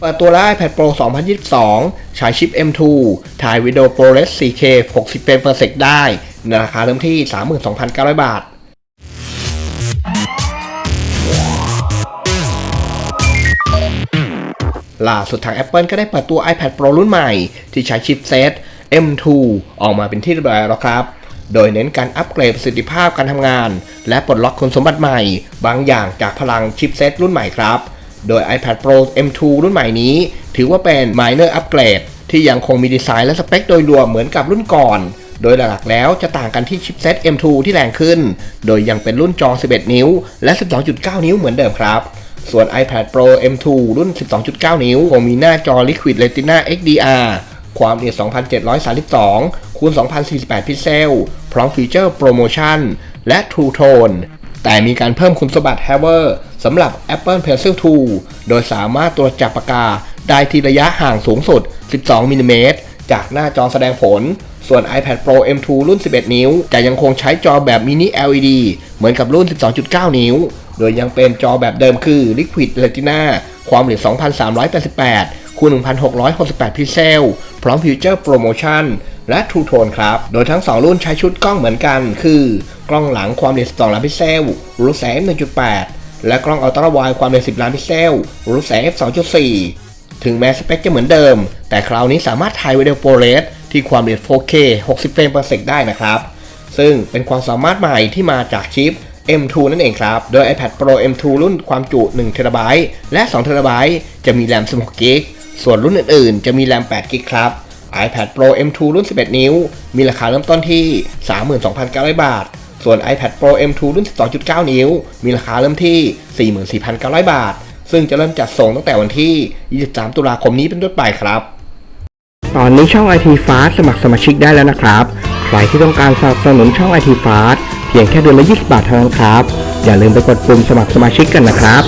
เปิดตัวแล้ว iPad Pro 2022 ใช้ชิป M2 ถ่ายวิดีโอ ProRes 4K 60เฟรม per sec ได้ ในราคาเริ่มที่ 32,900 บาท ล่าสุดทาง Apple ก็ได้เปิดตัว iPad Pro รุ่นใหม่ ที่ใช้ชิปเซต M2 ออกมาเป็นที่เรียบร้อยแล้วครับ โดยเน้นการอัปเกรดประสิทธิภาพการทำงาน และปลดล็อกคุณสมบัติใหม่ บางอย่างจากพลังชิปเซตรุ่นใหม่ครับ โดย iPad Pro M2 รุ่นใหม่นี้ ถือว่าเป็น minor upgrade ที่ยังคงมีดีไซน์และสเปคโดยรวมเหมือนกับรุ่นก่อน โดยหลักๆแล้วจะต่างกันที่ชิปเซต M2 ที่แรงขึ้น โดยยังเป็นรุ่นจอ 11 นิ้ว และ 12.9 นิ้วเหมือนเดิมครับ ส่วน iPad Pro M2 รุ่น 12.9 นิ้วคงมีหน้าจอ Liquid Retina XDR ความละเอียด 2,732 คูณ 2,048 พิกเซล พร้อมฟีเจอร์โปรโมชั่น และ True Tone แต่มีการเพิ่มคุณสมบัติ h a v e r สำหรับ Apple Pencil 2 โดยสามารถตรวจจับปากกาได้ที่ระยะห่างสูงสุด 12มิลลิเมตรจากหน้าจอแสดงผล ส่วน iPad Pro M2 รุ่น 11 นิ้ว จะยังคงใช้จอแบบมินิ LED เหมือนกับรุ่น 12.9 นิ้ว โดยยังเป็นจอแบบเดิมคือ Liquid Retina ความละเอียด 2,388คูณ1,668 พิกเซล พร้อมฟีเจอร์โปรโมชั่นและ True Tone ครับ โดยทั้ง 2 รุ่นใช้ชุดกล้องเหมือนกัน คือ กล้องหลังความละเอียด 12 ล้านพิกเซลรูแสง 1.8 และกล้องอัลตร้าไวความละเอียด10 ล้านพิกเซลรูปแสง f2.4 ถึงแม้สเปคจะเหมือนเดิม แต่คราวนี้สามารถถ่ายวิดีโอโปรเรสที่ความละเอียด 4K 60 เฟรม per sec ได้นะครับ ซึ่งเป็นความสามารถใหม่ที่มาจากชิป M2 นั่นเองครับ โดย iPad Pro M2 รุ่นความจุ1 t b และ2 t b จะมีแรม 16 g b ส่วนรุ่นอื่นๆ จะมีแรม 8 g b ครับ iPad Pro M2 รุ่น 11 นิ้ว มีราคาเริ่มต้นที่ 32,900 บาท ส่วน iPad Pro M2 รุ่น 12.9 นิ้ว มีราคาเริ่มที่ 44,900 บาท ซึ่งจะเริ่มจัดส่งตั้งแต่วันที่ 23 ตุลาคมนี้เป็นต้นไปครับ ตอนนี้ช่อง IT Fast สมัครสมาชิกได้แล้วนะครับ ใครที่ต้องการสนับสนุนช่อง IT Fast เพียงแค่เดือนละ 20 บาทเท่านั้นครับ อย่าลืมไปกดปุ่มสมัครสมาชิกกันนะครับ